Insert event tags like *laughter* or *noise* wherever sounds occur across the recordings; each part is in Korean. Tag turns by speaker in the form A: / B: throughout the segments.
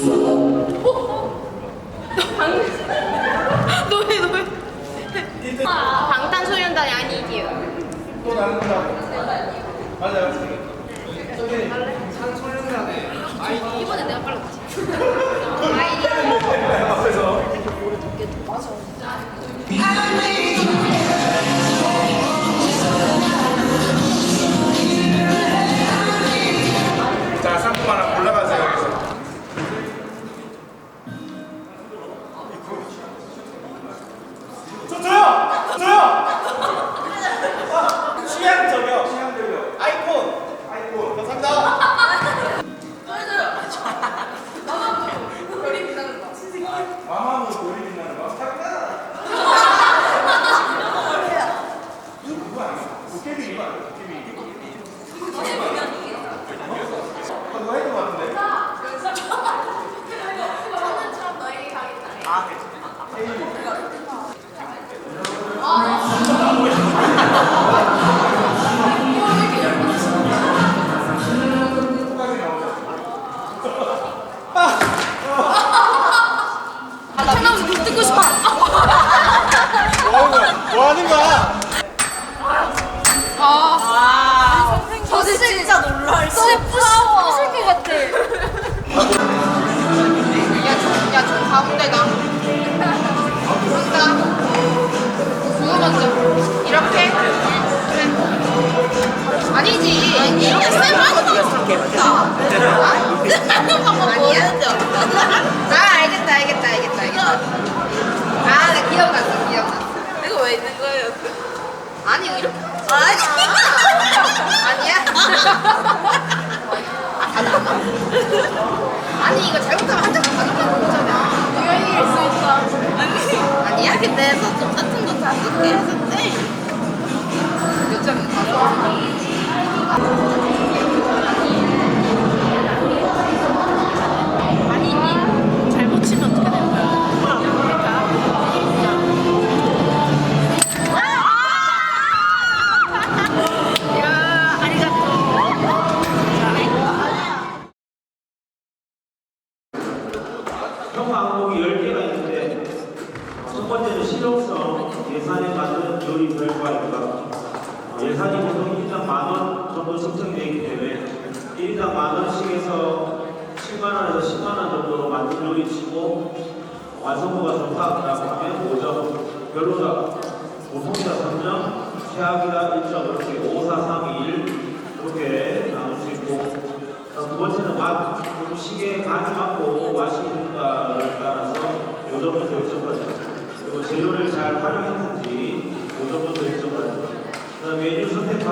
A: 어? 방 노예 노예 방탄소년단 아니기요
B: 또 나눈다. 맞아요. 선생님.
A: 이번에 내가 빨랐지
C: மாமாவுக்கு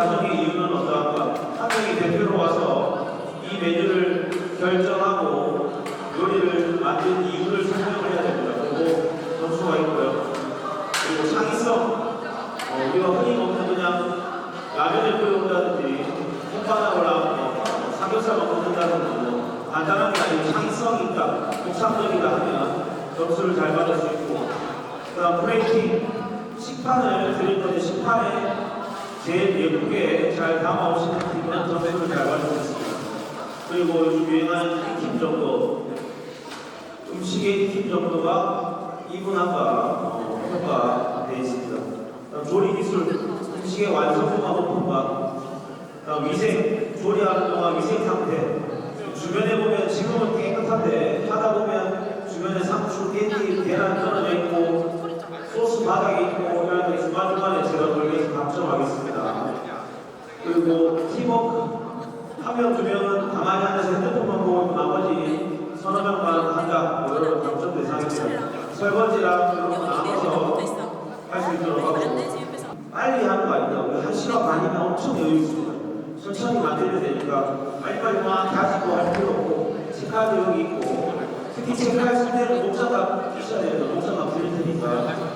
C: falam, 보여주면 팁 정도 음식의 팁 정도가 2분 아까 평가되어 있습니다. 다음 조리 기술 음식의 완성도가 높은 것 다음 위생 조리하는 동안 위생 상태 주변에 보면 지금은 깨끗한데 하다 보면 주변에 상추, 깻잎, 계란 떨어져 있고 설거지랑 그런 거 나눠서 수 있도록 하고 빨리 하는 거 아니다. 우리 한 시간 반이면 엄청 여유 있습니다. 천천히 만들면 되니까 빨리빨리 뭐 막 가지고 할 필요 없고 체크하는 여기 있고 특히 체크할 때는 목사가 기셔야 돼요. 목사가 부릴 테니까.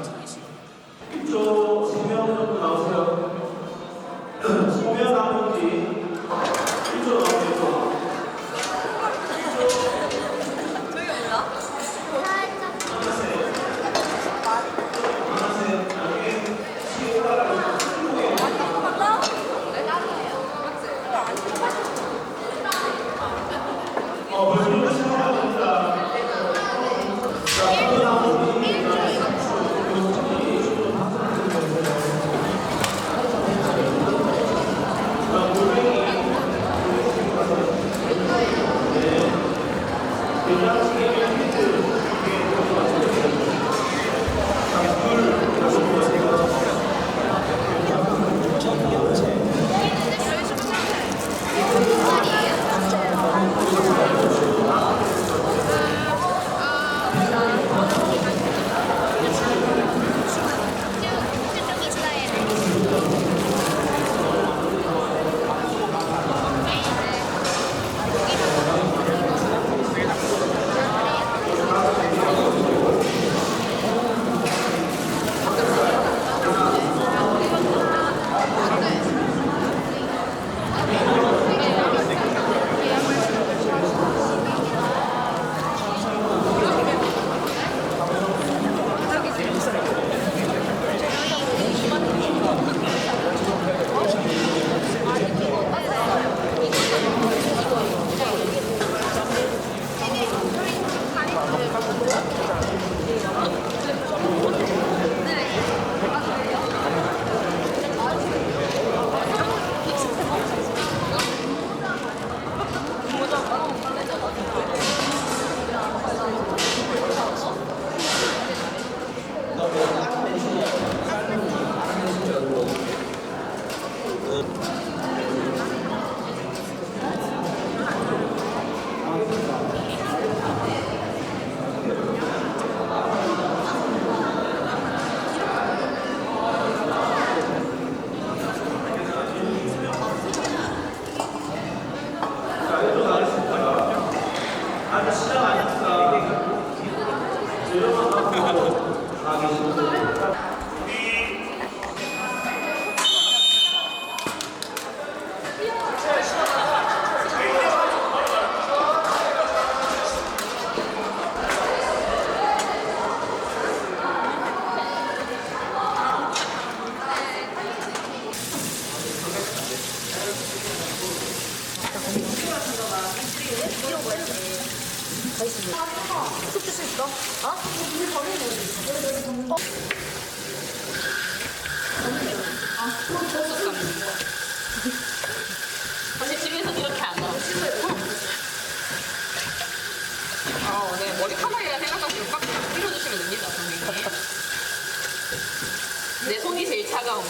D: 내 손이 제일 차가운.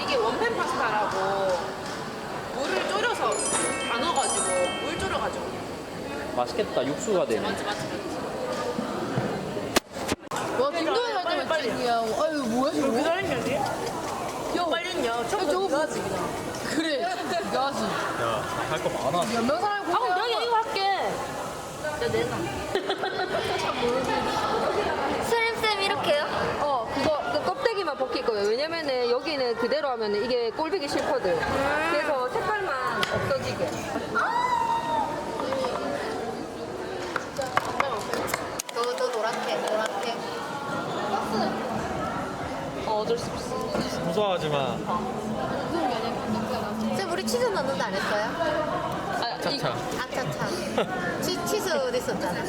D: 이게 원팬 파스타라고 물을 졸여서 다 넣어가지고 물 졸여가지고
E: 맛있겠다. 육수가 되네.
D: 맞지 맞지 맞지.
A: 와 김도현 할 때만 찍이야. 아유 뭐야 저거? 왜 니? 야 빨리냐. 저거 가지 그래. 가지.
E: 할거 많아.
A: 몇명 사람이
D: 아, 그럼 내가 이거 할게.
F: 스램쌤 *laughs* 이렇게요? 어 벗길 거예요 왜냐면은 여기는 그대로 하면은 이게 꼴보기 싫거든 그래서 색깔만 없어지게
A: 저, 저 노랗게 노랗게.
D: 어, 어쩔 수 없어.
E: 무서워하지 마.
A: 쌤 우리 치즈 넣는다 안 했어요?
D: 아, 이,
E: 차차.
A: 아차차. 치, 치즈 어디 있었잖아.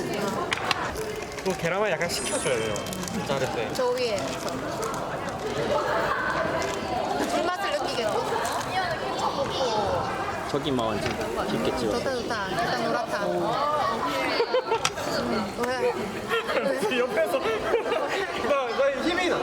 E: 그 계란말 약간 식혀줘야 돼요. 자를 때.
A: 저 위에. 불맛을 느끼겠고.
E: 저기만 완전 깊게 찍어.
A: 좋다 좋다. 일단 노랗다. 왜?
G: 옆에서 *laughs* 나, 나 힘이 나.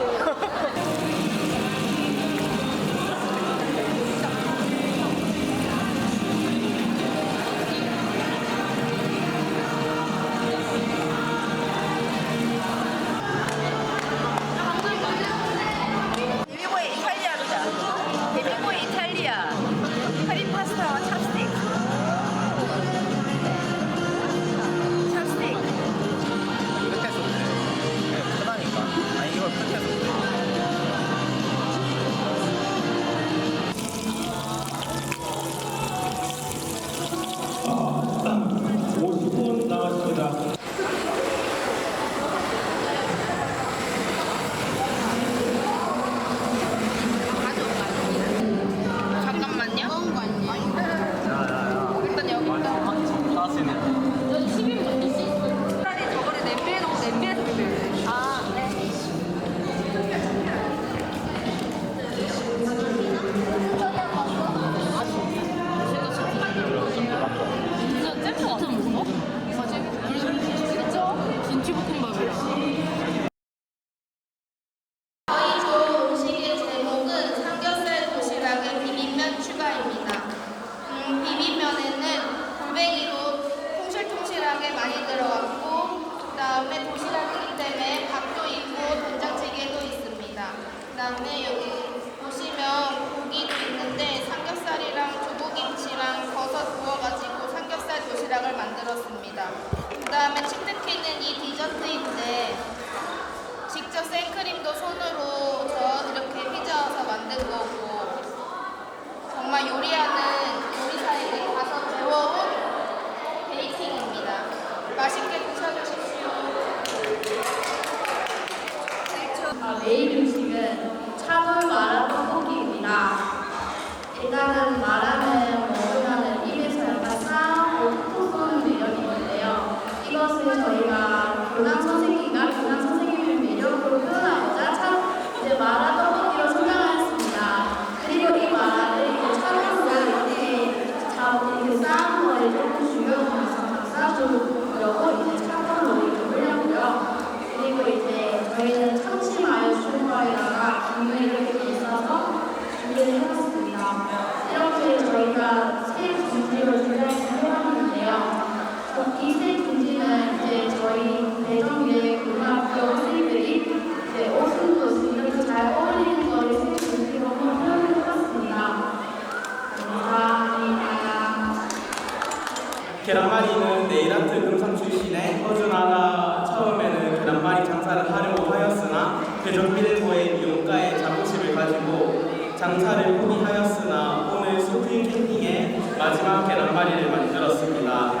B: 하였으나 대전빌보의 미용가의 자부심을 가지고 장사를 포기하였으나 오늘 소프트 캠핑의 마지막 계란말이를 만들었습니다.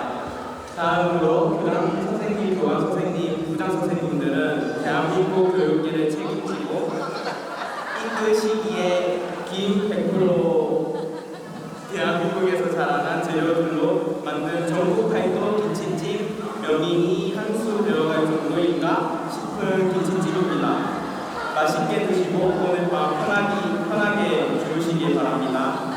B: 다음으로 교장 선생님, 교감 선생님, 부장 선생님들은 대한민국 교육계를 책임지고 이끄시기에 긴100% 대한민국에서 자라난 재료들로 만든 전국 팔도 김치찜 명인이 한 수 들어갈 정도인가 싶은 김치찜입니다. 맛있게 드시고 오늘 밤 편하게, 편하게 주무시기 바랍니다.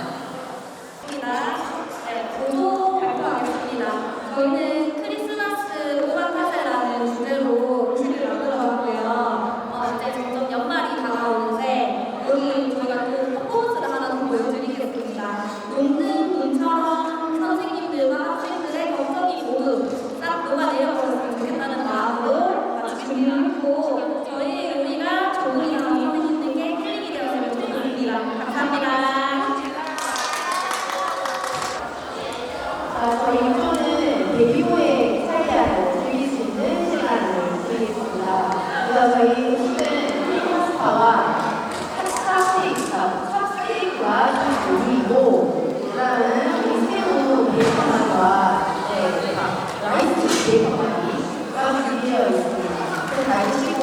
H: 네, 보도 발표하겠습니다. 저희는 크리스마스 오마카세라는 주제로 음식을 만들어봤고요. 어, 이제 점점 연말이 다가오는데 여기 저희가 또 퍼포먼스를 하나 더 보여드리겠습니다. 녹는 눈처럼 선생님들과 학생들의 걱정이 모두 싹 녹아내려버렸으면 좋겠다는 마음으로 같이 준비했고 저희 요리가 조금이나마 선생님들께 힐링이 되었으면 좋겠습니다. 감사합니다.
I: 아, 저희 이거는 데뷔 후에 살짝 즐길 수 있는 시간을 드리겠습니다. 음식은 크리스마스파와 찹스테이크와 찹스테이크와 요리고 그다음은 새우 베이컨과 네, 라이스 베이컨까지 준비되어 있습니다.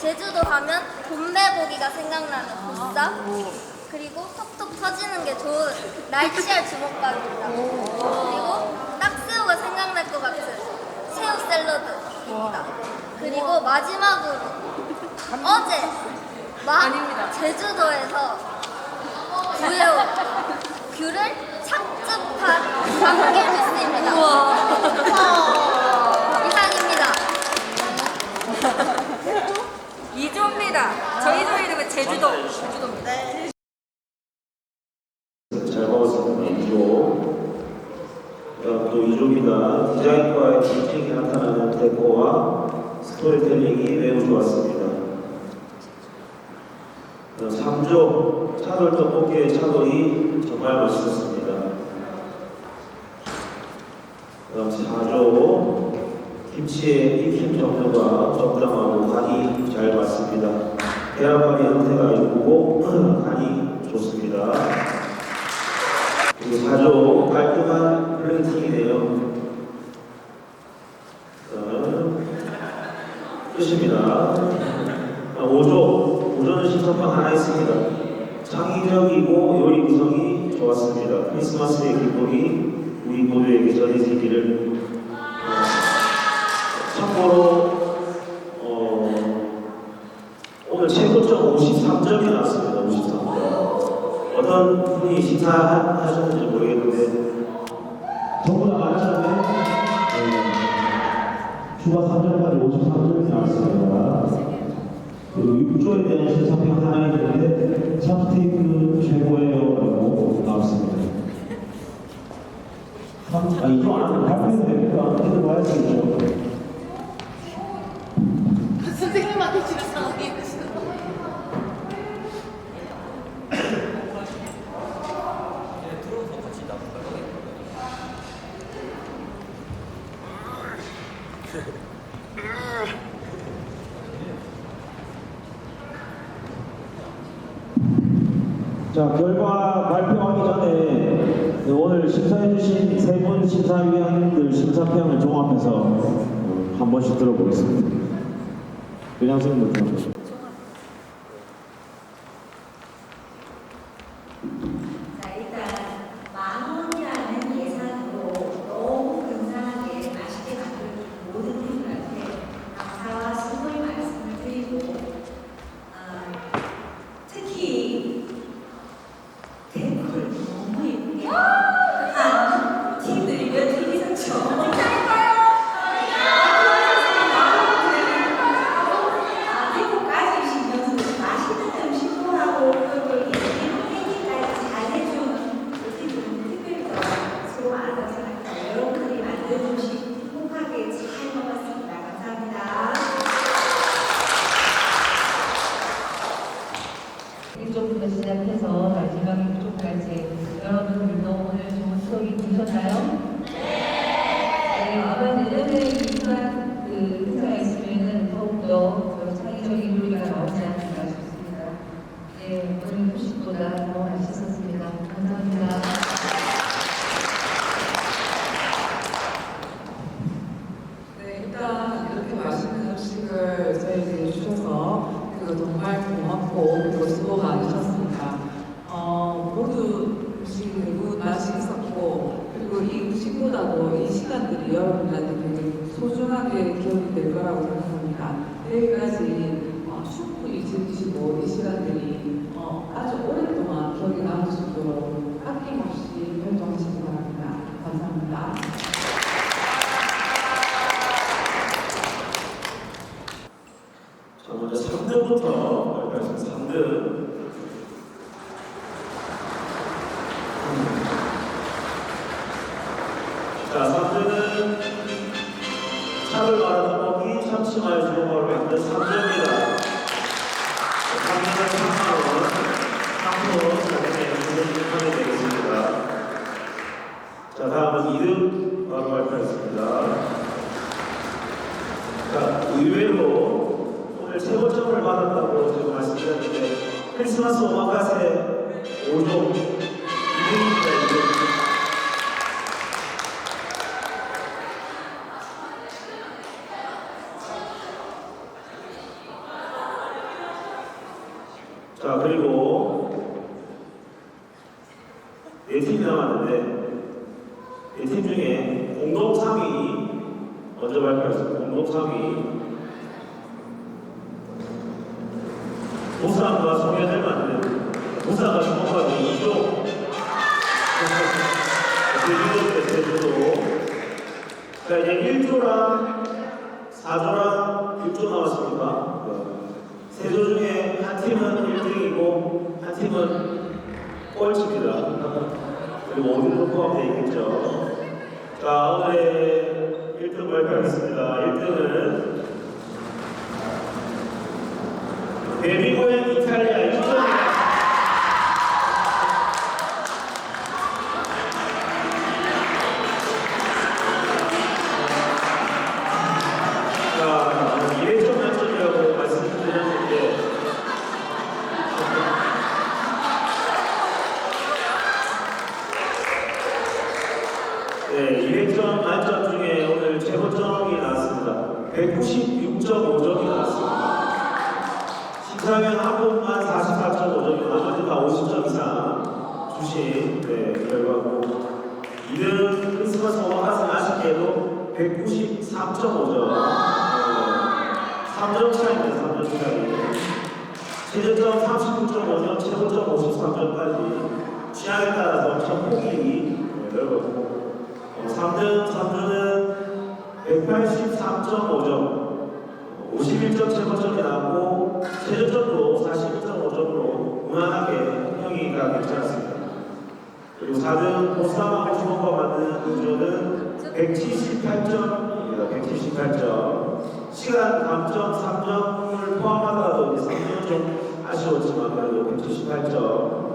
J: 제주도 가면 곰배고기가 생각나는 보쌈, 그리고 톡톡 터지는 게 좋은 날치알 주먹밥입니다. 그리고 딱새우가 생각날 것 같은 새우 샐러드입니다. 그리고 마지막으로 어제 막 제주도에서 구해온 귤을 착즙한 감귤 *laughs* 주스입니다. 이상입니다.
F: 이조입니다. 저희 조 이름은 제주도. 제주도입니다.
C: 잘 먹었습니다. 2조. 또 2조입니다. 디자인과의 특징이 나타나는 데코와 스토리텔링이 매우 좋았습니다. 3조. 차돌 떡볶이의 차돌이 정말 맛있었습니다. 그다음 4조. 김치의 익힘 정도가 적당하고 간이 잘 맞습니다. 계란말이 형태가 예쁘고 간이 좋습니다. 그리고 4조 깔끔한 플랜팅이네요. 어, 끝입니다. 5조, 5조는 신선빵 하나 있습니다. 창의적이고 요리 구성이 좋았습니다. 크리스마스의 기쁨이 우리 모두에게 전해지기를 어떤 분이 식사하셨는지 모르겠는데 전부 다 만점에 네, 추가 3점까지 53점이 나왔습니다. 그리고 6조에 대한 심사평 하나 있는데 참스테이크는 최고예요라고 나왔습니다. 참, 아, 이거 안 발표해도 됩니까? 애들 봐야겠죠.
A: 선생님한테 지금 상황이
C: 자, 결과 발표하기 전에 네, 오늘 심사해주신 세 분 심사위원들 심사평을 종합해서 어, 한 번씩 들어보겠습니다. 그냥 선생님부터.
K: 자, 일단 만 원이라는 예산으로 너무 근사하게 맛있게 만들어준 모든 분들한테 감사와 수고의 말씀을 드리고 아, 특히 댓글 너무 예쁘게 한 팀들이 몇 팀 이상 정말 아, 태국까지 오시면서 맛있는 음식도 하고 그리고 일본 팬티까지 잘 해준 우리들은 특별히 더 수고 많았다고 생각합니다. 여러분들이 만든 음식 행복하게 잘 먹었습니다. 감사합니다.
L: 일종부터 시작해서 마지막 일종까지 여러분들도 오늘 좋은 수업이 되셨나요? 네. 아마 내년에 이러한 그 행사가 있으면은 더욱더 더 창의적인 요리가 나오지 않을까 싶습니다. 네, 오늘 음식보다 더 맛있었습니다. 감사합니다.
M: 네, 일단 이렇게 맛있는 음식을 저희에게 주셔서 그거 정말 고맙고 그리고 수고 많으셨습니다. 어, 모두 음식이 대부분 맛이 있었고 그리고 이 음식보다도 이 시간들이 여러분들한테 되게 소중하게 기억이 될 거라고 생각합니다. 내일까지 어, 충분히 즐기시고 이 시간들이 어, 아주 오랫동안 기억에 남을 수 있도록 아낌없이 활동하시기 바랍니다. 감사합니다.
C: 자, 의외로 오늘 최고점을 받았다고 제가 말씀드렸는데 크리스마스 오마카세 5종 2등입니다. 2등. 자, 그리고 네 팀이 남았는데 네 팀 중에 공동 3위 먼저 발표하겠습니다. 공동 3위 부산과 송현을 만든 부산과 주먹밥이 2조 제주도 제주도 자 이제 1조랑 4조랑 6조 나왔습니까? 세 조 중에 한 팀은 1등이고 한 팀은 꼴찌입니다. 그리고 5등도 포함되어 있겠죠. 자, 오늘의 1등 발표하겠습니다. 1등은 데뷔고의 이 3분만 44.5점이 나머지 다 50점 이상 주신 네, 결과고. 이는 크리스마스 오마카스는 아쉽게도 193.5점 네, 3점 차이입니다 3점 차이. 최저점 39.5점 최고점 53점까지 취향에 따라서 엄청 폭이 네, 넓었고. 3등 3등은 183.5점 51점 최고점이 나왔고 최저점도 41.5점으로 무난하게 평이가 괜찮았습니다. 그리고 4등 보쌈하고 주먹과 맞는 의조는 178점입니다. 178점. 시간 감점 3점을 포함하더라도 3점은 좀 아쉬웠지만 그래도 178점.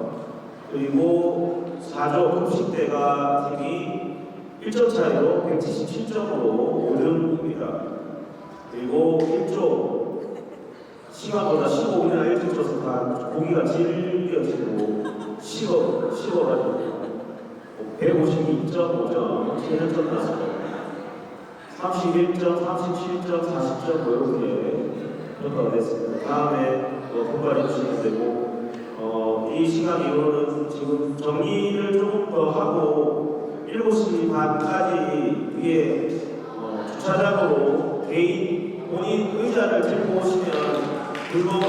C: 그리고 4조 급식대가 팀이 1점 차이로 177점으로 5등입니다. 그리고 1조 시간보다 15분이나 일찍 줘서 다 고기가 질겨지고 식어, 식어가지고 152.5점, 최저점 나왔습니다. 31점, 37점, 40점 뭐 이렇게 평가가 됐습니다. 다음에 뭐 분발해 주시면 되고 어, 이 시간 이후로는 지금 정리를 조금 더 하고 7시 반까지 위에 어, 주차장으로 개인 본인 의자를 들고 오시면 됩니다.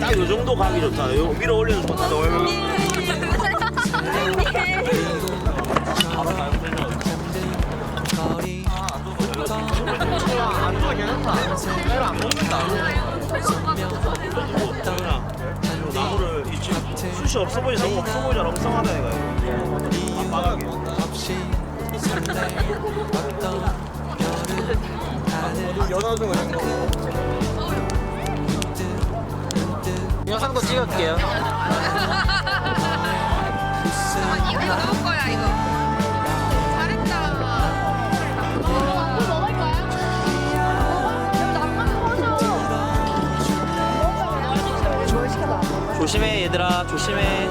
C: 딱 요, 정도 가기 좋다. 요 위로 올리는 좋다. 안 좋아 괜찮다. 내가 안 먹는다. 나무를 이 지금 숱이 없어 보이지 너무 없어 보이잖아. 엉성하다. 영상도 찍을게요. *laughs*
D: 이거 누구 거야 이거?
B: 조심해 얘들아 조심해.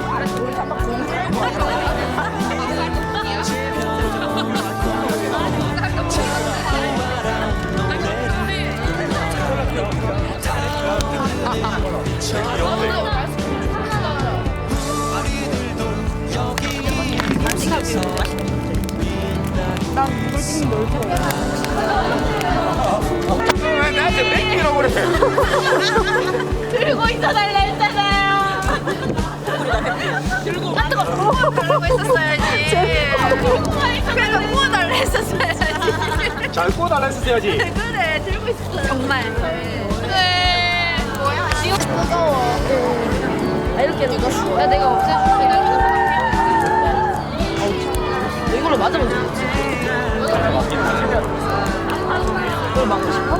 B: 왜 나한테 뺏기라고 그래?
D: 들고 있어달라 했잖아요. 들고 아 뜨거. 들고 있었어야지. 그래서 구워달라 했었어야지.
B: 잘 꼬달라 했어야지. *laughs*
D: 그래 들고 있었어. 정말. 그래. 뭐야? 지금 뜨거워. 아 이렇게 이거. 야 내가 없애줄게. 이걸로 맞으면 되겠지. 이걸 막고 싶어?